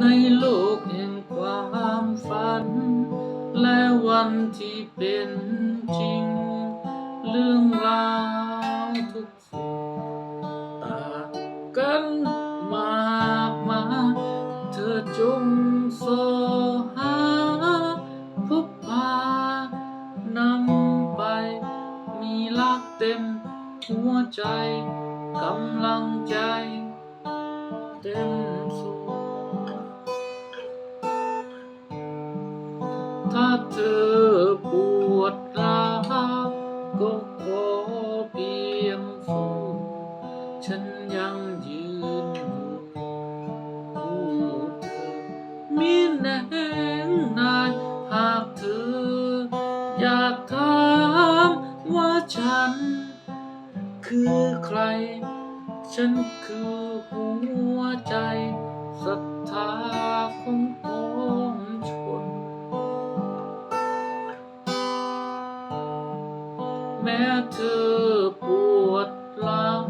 ในโลกแห่งความฝัน และวันที่เป็นจริง เรื่องราวทุกสิ่งต่างกันมากมายเธอจงโสหาพบพานำไป มีรักเต็มหัวใจกำลังใจเต็ม ถ้าเธอปวดร้าวก็ขอเพียงฟูฉันยังยืนอยู่คู่เธอมีแน่นายหากเธอ อยากถามว่าฉัน คือใคร ฉันคือหัวใจศรั แม้เธอปวดร้าว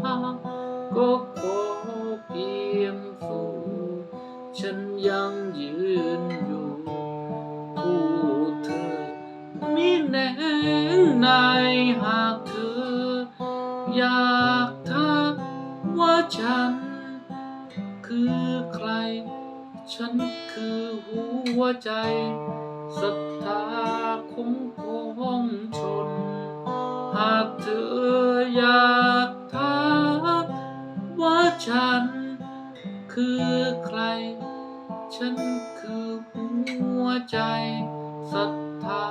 ก็ขอเพียงสู้ฉันยังยืนอยู่ผู้เธอมีแน่ในหากเธอ อยากถามว่าฉัน คือใคร ฉันคือหัวใจศรัทธา ฉัน คือใคร ฉันคือหัวใจศรัทธา